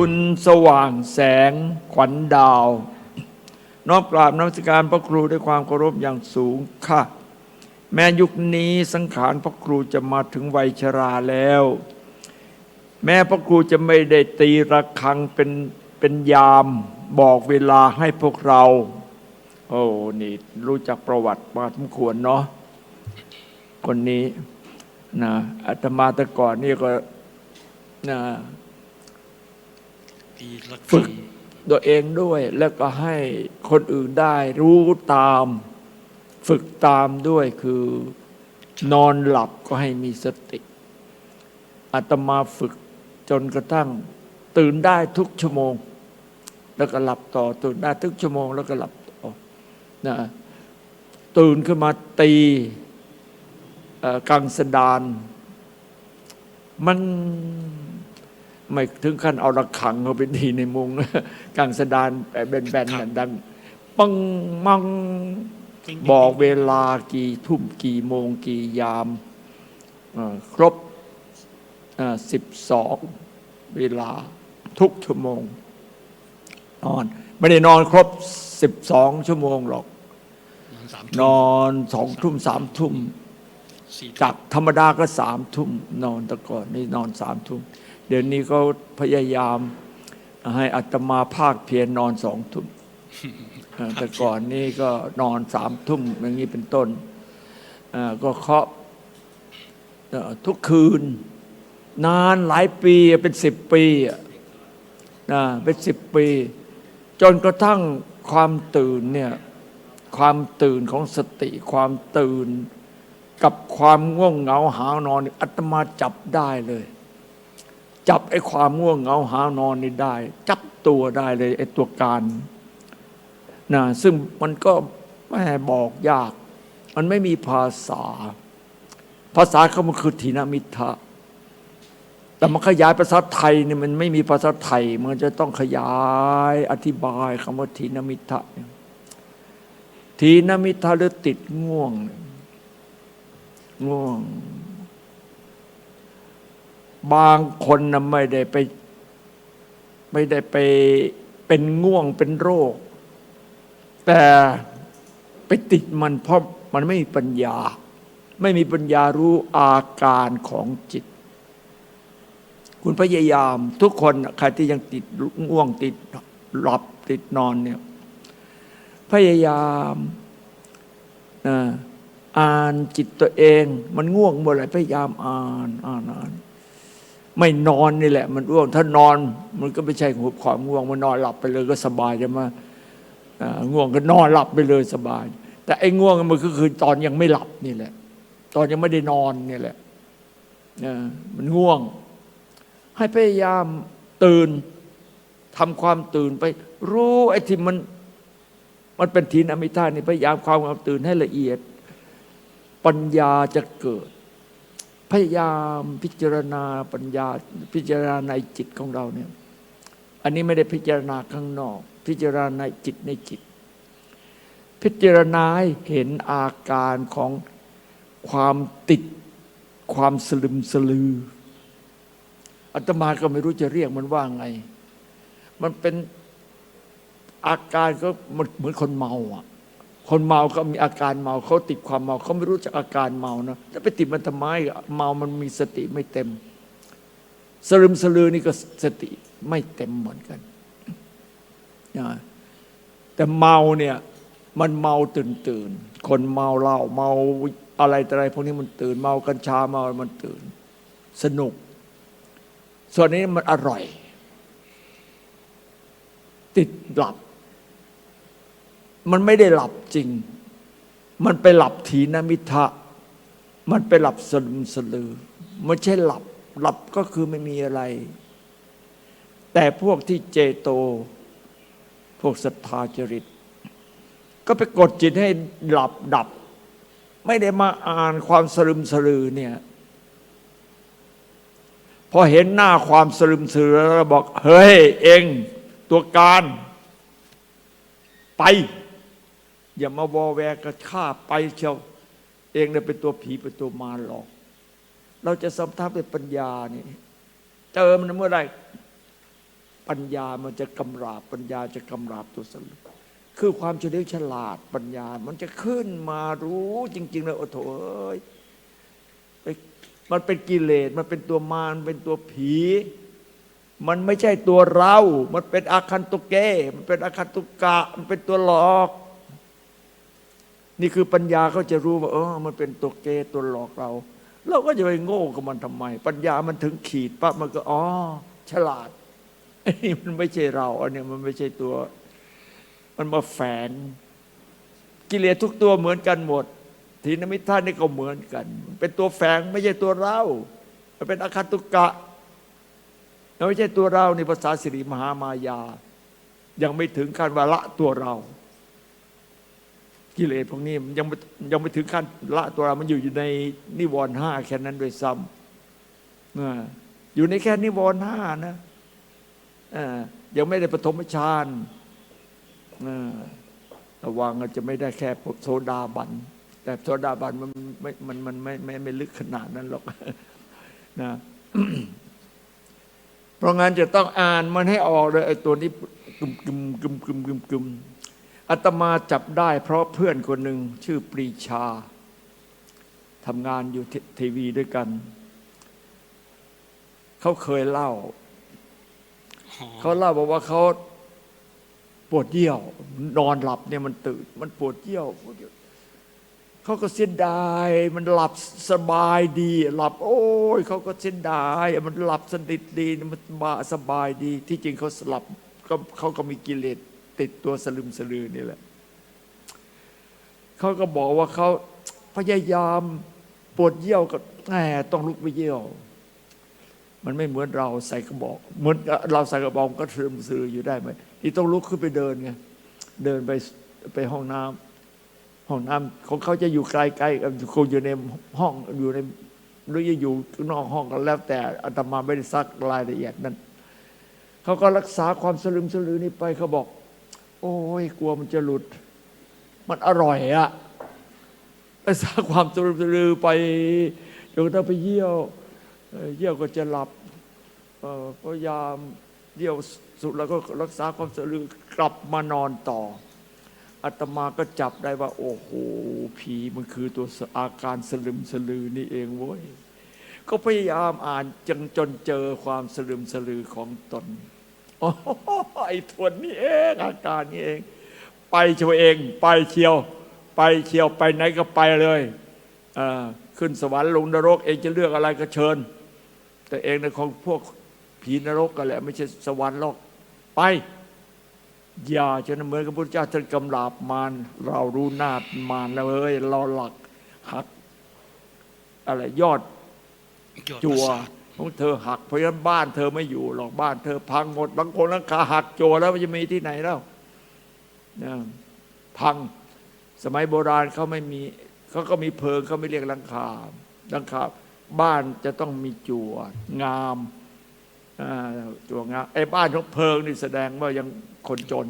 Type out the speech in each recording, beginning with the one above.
คุณสว่างแสงขวัญดาว นอบกราบนมัสการพระครูด้วยความเคารพอย่างสูงค่ะ แม้ยุคนี้สังขารพระครูจะมาถึงวัยชราแล้ว แม้พระครูจะไม่ได้ตีระฆังเป็นเป็นยามบอกเวลาให้พวกเรา โอ้นี่รู้จักประวัติมาสมควรเนาะคนนี้นะอาตมาแต่ก่อนนี่ก็นะปีละ ฝึกปีตัวเองด้วย แล้วก็ให้คนอื่นได้รู้ตาม ฝึกตามด้วยคือนอนหลับก็ให้มีสติอาตมาฝึกจนกระทั่ง ตื่นได้ทุกชั่วโมง แล้วก็หลับต่อ ตื่นได้ทุกชั่วโมง แล้วก็หลับต่อนะตื่นขึ้นมาตีเอ่อกังสดาน มัน ไม่ถึงขั้นเอาระฆังเขาไปดีในมุงกังสดานแบนๆนั่นดังปังมังปิ๊งบอกเวลากี่ทุ่มกี่โมงกี่ยามเอ่อครบสิบสองเวลาทุกชั่วโมง นอน ไม่ได้นอนครบสิบสองชั่วโมงหรอก นอนสามนทุ่มอนสองทุ่มสามทุ่มสี่ทุ่มจากธรรมดาก็สามทุ่มนอนแต่ก่อนนี่นอนสามทุ่ม เดี๋ยวนี้เขาพยายาม ให้อัตมาภาคเพียรนอนสองทุ่มเอ่อแต่ก่อนนี่ก็นอนสามทุ่มอย่างนี้เป็นต้นเอ่อก็เคาะเอ่อทุกคืน นานหลายปีเป็นสิบปีอะนะเป็นสิบปี จนกระทั่งความตื่นเนี่ยความตื่นของสติความตื่น กับความง่วงเหงาหาวนอนนี่อาตมาจับได้เลย จับไอ้ความง่วงเหงาหานอนนี่ได้ จับตัวได้เลยไอ้ตัวการนะซึ่งมันก็แม่บอกยาก มันไม่มีภาษา ภาษาเขามันคือทีนมิทะแต่มันขยายภาษาไทยเนี่ยมันไม่มีภาษาไทย มันจะต้องขยายอธิบายคำว่าทีนมิทะทีนมิทะหรือติดง่วง ง่วง บางคนนะไม่ได้ไป ไม่ได้ไปเป็นง่วงเป็นโรค แต่ไปติดมันเพราะมันไม่มีปัญญา ไม่มีปัญญารู้อาการของจิต คุณพยายามทุกคนใครที่ยังติดง่วงติดหลับติดนอนเนี่ยพยายามอ่านจิตตัวเอง มันง่วงเมื่อไหร่พยายามอ่านอ่านอ่าน ไม่นอนนี่แหละ มันง่วง ถ้านอนมันก็ไม่ใช่ความง่วง มันนอนหลับไปเลยก็สบายใช่ไหมาง่วงก็นอนหลับไปเลยสบาย แต่ไอ้ง่วงมันก็คือตอนยังไม่หลับนี่แหละ ตอนยังไม่ได้นอนนี่แหละมันง่วง ให้พยายามตื่นทำความตื่นไป รู้ไอ้ที่มันมันเป็นทีนอมิธานี่พยายามความความตื่นให้ละเอียด ปัญญาจะเกิด พยายามพิจารณาปัญญาพิจารณาในจิตของเราเนี่ยอันนี้ไม่ได้พิจารณาข้างนอก พิจารณาในจิตในจิต พิจารณาเห็นอาการของความติดความสลึมสลืออาตมาก็ไม่รู้จะเรียกมันว่าไง มันเป็นอาการก็เหมือนคนเมาอะ คนเมาก็มีอาการเมาเขาติดความเมาเขาไม่รู้จักอาการเมานะแล้วไปติดมันทำไมเมามันมีสติไม่เต็ม สลึมสลือนี่ก็สติไม่เต็มเหมือนกันนะแต่เมาเนี่ยมันเมาตื่นตื่นคนเมาเหล้าเมาอะไรต่ออะไรพวกนี้มันตื่น เมากัญชาเมามันตื่น สนุก ส่วนนี้มันอร่อย ติดหลับ มันไม่ได้หลับจริง มันไปหลับทีนมิทะ มันไปหลับสลึมสลือ ไม่ใช่หลับ หลับก็คือไม่มีอะไร แต่พวกที่เจโต พวกศรัทธาจริต ก็ไปกดจิตให้หลับดับ ไม่ได้มาอ่านความสลึมสลือเนี่ย พอเห็นหน้าความสลึมสลือแล้วบอก เฮ้ย เองตัวการไป อย่ามาวอแวร์กระฆ่าไปเชียวเองเนี่ยเป็นตัวผีเป็นตัวมารหลอก เราจะสัมทับด้วยปัญญานี่เจอมันเมื่อไรปัญญามันจะกำราบปัญญาจะกำราบตัวสรุปคือความเฉลียวฉลาดปัญญา มันจะขึ้นมารู้จริง ๆ เลยโอ้โถเอ้ยมันเป็นกิเลส มันเป็นตัวมารเป็นตัวผี มันไม่ใช่ตัวเรา มันเป็นอาคันตุเก มันเป็นอาคันตุกะ มันเป็นตัวหลอก นี่คือปัญญาเขาจะรู้ว่าเออมันเป็นตัวเกตัวหลอกเรา เราก็จะไปโง่กับมันทำไม ปัญญามันถึงขีดปั๊บมันก็อ๋อฉลาดอันนี้มันไม่ใช่เราอันนี้มันไม่ใช่ตัว มันมาแฝงกิเลสทุกตัวเหมือนกันหมดทีนมิท่านนี่ก็เหมือนกัน เป็นตัวแฝงไม่ใช่ตัวเรามันเป็นอคตุกะไม่ใช่ตัวเราในภาษาสิริมหามายา ยังไม่ถึงขั้นว่าละตัวเรา กิเลสพวกนี้มันยังไม่ยังไม่ถึงขั้นละตัวเรามันอยู่อยู่ในนิวรณ์ห้าแค่นั้นโดวยซ้ำอ่าอยู่ในแค่นิวรณ์ห้านะยังไม่ได้ปฐมฌานระวังอาจจะไม่ได้แค่โซดาบัน แต่โซดาบันมันไม่มันมันไม่ไม่ไม่ลึกขนาดนั้นหรอกนะเพราะงั้นจะต้องอ่านมันให้ออกเลยไอ้ตัวนี้กึมกึมกึมกึมกึมกึม อาตมาจับได้เพราะเพื่อนคนหนึ่งชื่อปรีชาทำงานอยู่ทีทีวีด้วยกัน เขาเคยเล่าอ๋อเขาเล่าบอกว่าเขาปวดเยี่ยว นอนหลับเนี่ยมันตื่น มันปวดเยี่ยวปวดเยี่ยวเขาก็เสียดายมันหลับสบายดี หลับ โอ้ยเขาก็เสียดายมันหลับสนิทดีมันสบายสบายดี ที่จริงเขาหลับก็เขาก็มีกิเลส ติดตัวสลึมสลือนี่แหละเขาก็บอกว่าเขาพยายามปวดเยี่ยวก็แหมต้องลุกไปเยี่ยว มันไม่เหมือนเราใส่กระบอกเหมือนเราใส่กระบอกก็ซึมซืออยู่ได้ไหมนี่ต้องลุกขึ้นไปเดินไงเดินไปไปห้องน้ำห้องน้ำของเขาจะอยู่ไกลๆกับคงอยู่ในห้องอยู่ในหรือจะอยู่นอกห้องก็แล้ว แต่อาตมาไม่ได้ซักรายละเอียดนั้นเขาก็รักษาความสลึมสลือนี้ไปเขาบอก อ้ยกลัวมันจะหลุด มันอร่อยอะรักษาความสลึมสลือไปจนกระทั่งไปเยี่ยวเอ่เยี่ยวก็จะหลับพยายามเยี่ยวสุดแล้วก็รักษาความสลือกลับมานอนต่ออาตมาก็จับได้ว่า โอ้โหผีมันคือตัวอาการสลึมสลือนี่เองเว้ยก็พยายามอ่านจนจนเจอความสลึมสลือของตน โอ้โหไอ้ทวนนี่เองอาการนี่เอง ไปเชียวเอง ไปเชียว ไปเชียวไปไหนก็ไปเลยอ่าขึ้นสวรรค์ลงนรก เองจะเลือกอะไรก็เชิญ แต่เองในของพวกผีนรกกันแหละไม่ใช่สวรรค์หรอกไปอย่าจะเหมือนกับพระพุทธเจ้าท่านกำลาบมารเรารู้หน้ามารแล้วเอ้ยเราหลักหักอะไรยอดยอดจัวประสาท ของเธอหักเพราะฉะนั้นบ้านเธอไม่อยู่หรอกบ้านเธอพังหมด บางคนหลังคาหักจัวแล้วมันจะมีที่ไหนแล้วนะพังสมัยโบราณเขาไม่มีเขาก็มีเพลิงเขาไม่เรียกหลังคาหลังคาบ้านจะต้องมีจัวงามอ่าจัวงามไอ้บ้านของเพลิงนี่แสดงว่ายังคนจน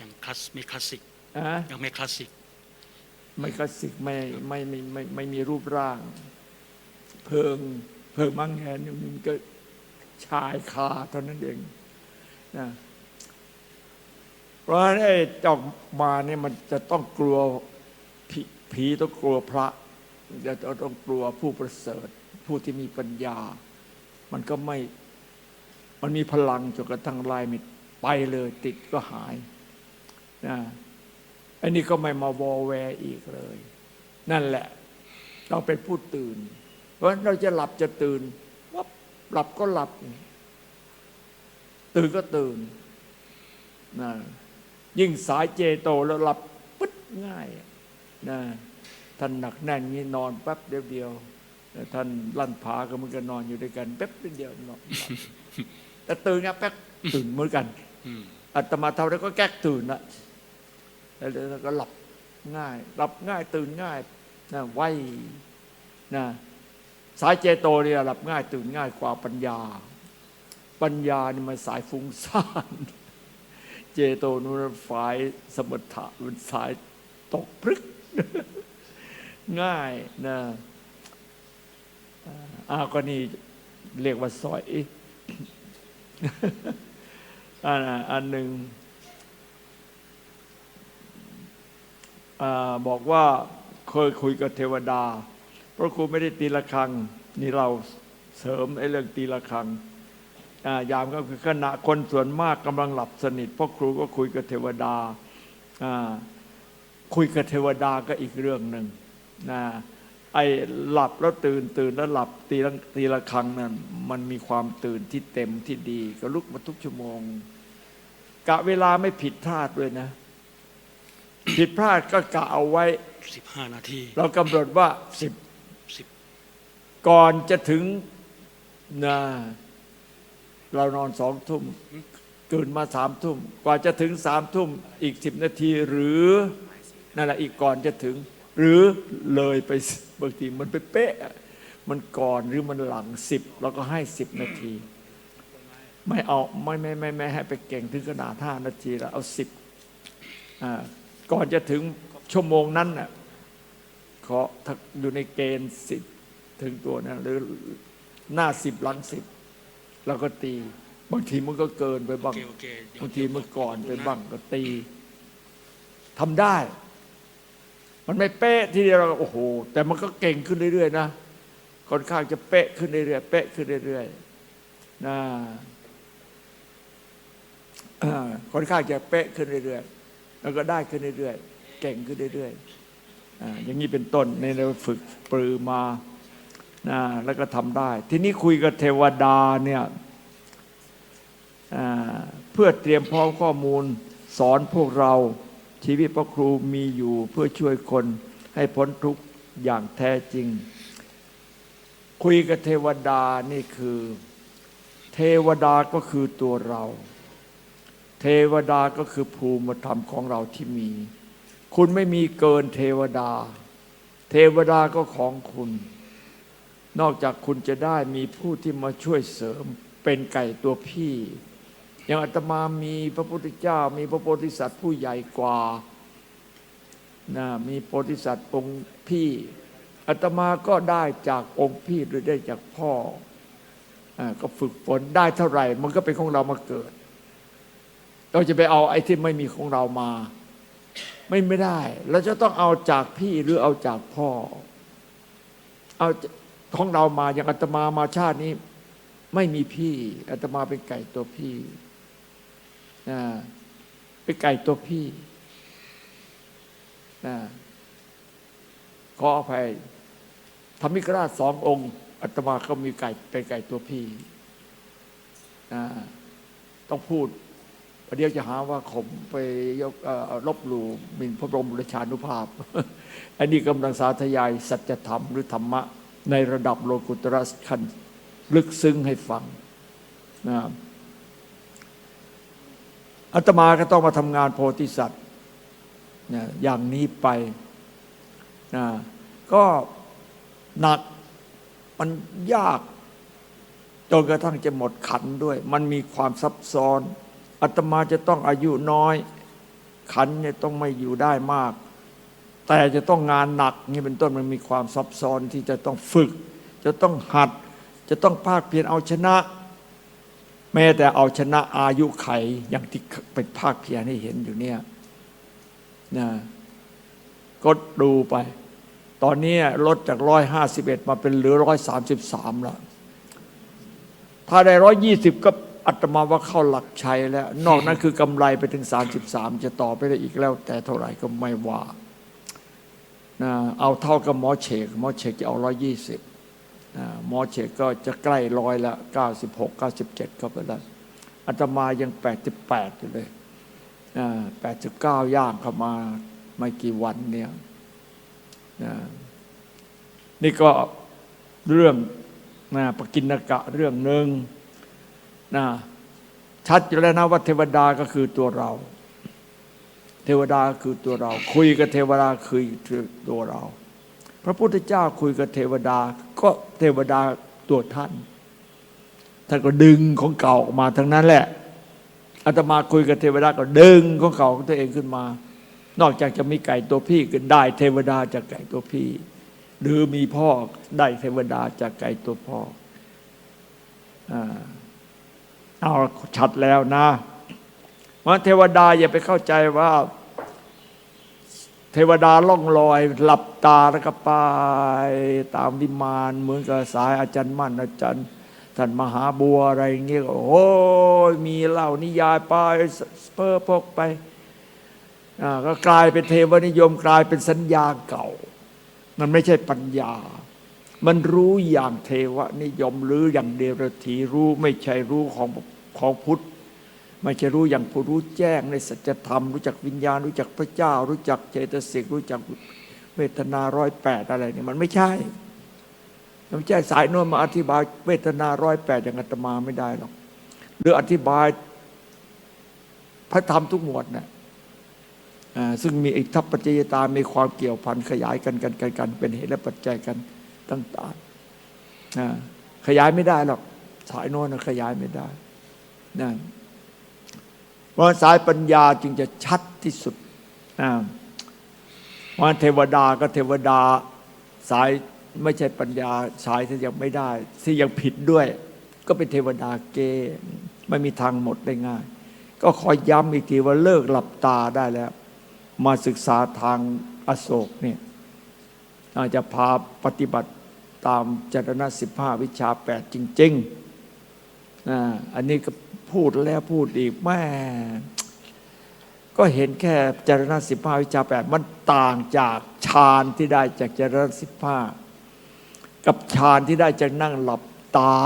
ยังคลาสไม่คลาสสิกอะยังไม่คลาสสิกไม่คลาสสิกไม่ไม่ไม่ไมไม่ไม่มีรูปร่าง เพิง เพิงมังแงนมันก็ชายคาเท่านั้นเองนะเพราะฉะนั้นไอ้จอกมาเนี่ยมันจะต้องกลัวผีผีต้องกลัวพระจะต้องกลัวผู้ประเสริฐ ผู้ที่มีปัญญา มันก็ไม่มันมีพลังจนกระทั่งลายมิดไปเลยติดก็หายนะอันนี้ก็ไม่มาวอแวร์อีกเลย นั่นแหละ เราเป็นผู้ตื่น ราะฉะนั้นเราจะหลับจะตื่นวับหลับก็หลับ ตื่นก็ตื่นนะยิ่งสายเจโตแล้วหลับปึ๊ดง่ายนะท่านหนักแน่นงี้นอนแป๊บเดียวเดียวท่านลั่นผาก็มันก็นอนอยู่ด้วยกันแป๊บเดียวนอนแต่ตื่นเนี่ยแป๊บตื่นเหมือนกันอืมอาตมาเท่านั้นก็แก๊กตื่นละแล้วแล้วก็หลับง่าย หลับง่ายตื่นง่ายนะไวนะ สายเจโตเนี่ยหลับง่ายตื่นง่ายกว่าปัญญา ปัญญานี่มันสายฟุ้งซ่าน เจโตนู้นฝ่ายสมถะมันสายตกพรึก ง่ายนะอ่าก็นี่เรียกว่าสอยอันอันหนึ่งอบอกว่าเคยคุยกับเทวดา เพราะครูไม่ได้ตีละครัง นี่เราเสริมไอ้เรื่องตีละครังอ่ายามก็คือขณะคนส่วนมากกำลังหลับสนิทพ่อครูก็คุยกับเทวดาอ่าคุยกับเทวดาก็อีกเรื่องหนึ่งนะไอ้หลับแล้วตื่นตื่นแล้วหลับตีละตีละครังนั่นมันมีความตื่นที่เต็มที่ดี ก็ลุกมาทุกชั่วโมง กะเวลาไม่ผิดพลาดด้วยนะ ผิดพลาดก็กะเอาไว้สิบห้านาที เรากำหนดว่าสิบสิบ ก่อนจะถึงนะเรานอนสองทุ่มตื่นมาสามทุ่มกว่าจะถึงสามทุ่มอีกสิบนาทีหรือนั่นแหละอีกก่อนจะถึง หรือเลยไปบางทีมันไปเป๊ะ มันก่อนหรือมันหลังสิบเราก็ให้สิบนาที ไม่เอาไม่ไม่ไม่ไม่ให้ไปเก่งถึงขนาดห้านาทีแล้วเอาสิบก่อนจะถึงชั่วโมงนั้นน่ะขอถ้าอยู่ในเกณฑ์สิบ ถึงตัวนั้นหรือหน้าสิบหลังสิบเราก็ตี บางทีมันก็เกินไปโอบ้างเคโอเคเดี๋ยวบางทีมันก่อนไปบ้างก็ตีทำได้ มันไม่เป๊ะทีเดียวเราก็โอ้โห แต่มันก็เก่งขึ้นเรื่อยๆนะค่อนข้างจะเป๊ะขึ้นเรื่อยๆเป๊ะขึ้นเรื่อยๆนะอ่าค่อนข้างจะเป๊ะขึ้นเรื่อยๆแล้วก็ได้ขึ้นเรื่อยๆเก่งขึ้นเรื่อยๆอ่าอย่างนี้เป็นต้นในเราฝึกปรือมา นะแล้วก็ทำได้ ทีนี้คุยกับเทวดาเนี่ยเพื่อเตรียมพร้อมข้อมูลสอนพวกเราชีวิตพระครูมีอยู่เพื่อช่วยคนให้พ้นทุกข์อย่างแท้จริง คุยกับเทวดานี่คือ เทวดาก็คือตัวเรา เทวดาก็คือภูมิธรรมของเราที่มี คุณไม่มีเกินเทวดา เทวดาก็ของคุณ นอกจากคุณจะได้มีผู้ที่มาช่วยเสริมเป็นไก่ตัวพี่ อย่างอาตมามีพระพุทธเจ้า มีพระโพธิสัตว์ผู้ใหญ่กว่านะมีโพธิสัตว์องค์พี่อาตมาก็ได้จากองค์พี่หรือได้จากพ่ออก็ฝึกฝนได้เท่าไหร่ มันก็เป็นของเรามาเกิด เราจะไปเอาไอ้ที่ไม่มีของเรามา ไม่ไม่ได้ เราจะต้องเอาจากพี่หรือเอาจากพ่อ เอา ของเรามาอย่างอาตมามาชาตินี้ ไม่มีพี่อาตมาเป็นไก่ตัวพี่นะเป็นไก่ตัวพี่นะขออภัยธรรมิกราชสององค์อาตมาก็มีไก่เป็นไก่ตัวพี่นะต้องพูดประเดี๋ยวจะหาว่าผมไปยกลบหลู่มิ่นพระบรมราชานุภาพ อันนี้กำลังสาธยาย สัจธรรมหรือธรรมะ ในระดับโลกุตระขั้นลึกซึ้งให้ฟังนะอาตมาก็ต้องมาทำงานโพธิสัตว์นะอย่างนี้ไปนะก็หนักมันยากจนกระทั่งจะหมดขันด้วย มันมีความซับซ้อนอาตมาจะต้องอายุน้อย ขันเนี่ยต้องไม่อยู่ได้มาก แต่จะต้องงานหนักนี่เป็นต้นมันมีความซับซ้อนที่จะต้องฝึก จะต้องหัด จะต้องภาคเพียรเอาชนะ แม้แต่เอาชนะอายุไขอย่างที่เป็นภาคเพียรให้เห็นอยู่เนี่ยนะก็ดูไป ตอนนี้ลดจากร้อยห้าสิบเอ็ดมาเป็นเหลือร้อยสามสิบสามแล้ว ถ้าได้ร้อยยี่สิบก็อัตมาว่าเข้าหลักชัยแล้ว นอกนั้นคือกำไรไปถึงสามสิบสามจะต่อไปได้อีกแล้ว แต่เท่าไหร่ก็ไม่ว่า นะเอาเท่ากับหมอเชกหมอเชกจะเอาร้อยยี่สิบหมอเชกก็จะใกล้ร้อยละเก้าสิบหกเก้าสิบเจ็ดก็ไปแล้วอาตมายังแปดสิบแปดอยู่เลยแปดสิบเก้าย่างเข้ามาไม่กี่วันเนี่ยนะนี่ก็เรื่องนะปกินกะเรื่องหนึ่งนะชัดอยู่แล้วนะว่าเทวดาก็คือตัวเรา เทวดาคือตัวเรา คุยกับเทวดาคือตัวเรา พระพุทธเจ้าคุยกับเทวดา ก็เทวดาตัวท่าน ท่านก็ดึงของเก่าออกมาทั้งนั้นแหละอาตมาคุยกับเทวดาก็ดึงของเก่าของตัวเองขึ้นมา นอกจากจะมีไก่ตัวพี่ก็ได้เทวดาจากไก่ตัวพี่ หรือมีพ่อได้เทวดาจากไก่ตัวพ่ออ่าเอาชัดแล้วนะ เพราะเทวดาอย่าไปเข้าใจว่า เทวดาล่องลอย หลับตาแล้วก็ไปตามวิมานเหมือนกับสายอาจารย์มั่นอาจารย์ท่านมหาบัวอะไรเงี้ยก็โอ้ยมีเหล่านิยายไปเพ้อพกไปก็กลายเป็นเทวนิยมกลายเป็นสัญญาเก่า มันไม่ใช่ปัญญา มันรู้อย่างเทวนิยมหรืออย่างเดรถีรู้ไม่ใช่รู้ของของพุทธ ไม่ใช่รู้อย่างผู้รู้แจ้งในสัจธรรม รู้จักวิญญาณ รู้จักพระเจ้า รู้จักเจตสิกรู้จักเวทนาร้อยแปดอะไรเนี่ยมันไม่ใช่ไม่ใช่สายโน้นมาอธิบายเวทนาร้อยแปดอย่างอาตมาไม่ได้หรอกหรืออธิบายพระธรรมทุกหมวดเนี่ยซึ่งมีอิทธิปัจจยตา มีความเกี่ยวพันขยายกันกันกันกัน เป็นเหตุและปัจจัยกันต่างๆอ่าขยายไม่ได้หรอก สายโน้นขยายไม่ได้นั่น เพราะสายปัญญาจึงจะชัดที่สุดอ่าเพราะเทวดาก็เทวดาสายไม่ใช่ปัญญาสายที่ยังไม่ได้ที่ยังผิดด้วย ก็เป็นเทวดาเกไม่มีทางหมดได้ง่าย ก็ขอย้ำอีกทีว่าเลิกหลับตาได้แล้ว มาศึกษาทางอโศกเนี่ยอาจจะพาปฏิบัติตามจรณะสิบห้าวิชาแปดจริงๆอ่าอันนี้ก็ พูดแล้วพูดอีกแม่ก็เห็นแค่จารณะสิบห้าวิชาแปดมันต่างจากฌานที่ได้จากจารณะสิบห้ากับฌานที่ได้จากนั่งหลับตา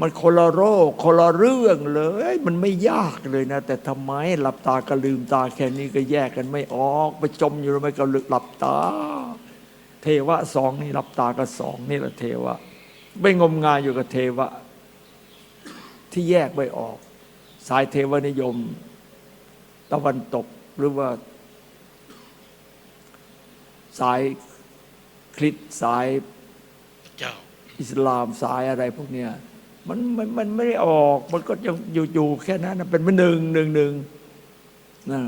มันคนละโรคคนละเรื่องเลย มันไม่ยากเลยนะ แต่ทำไมหลับตาก็ลืมตาแค่นี้ก็แยกกันไม่ออก ไปจมอยู่ทำไมก็หลับตา เทวะสองนี่หลับตาก็สองนี่แหละเทวะ ไม่งมงายอยู่กับเทวะ ที่แยกไม่ออก สายเทวนิยม ตะวันตกหรือว่า สายคริสต์สายเจ้าอิสลามสายอะไรพวกเนี้ยมันมันมันไม่ได้ออก มันก็ยังอยู่อยู่แค่นั้นนะเป็นมันหนึ่งหนึ่งหนึ่งนะ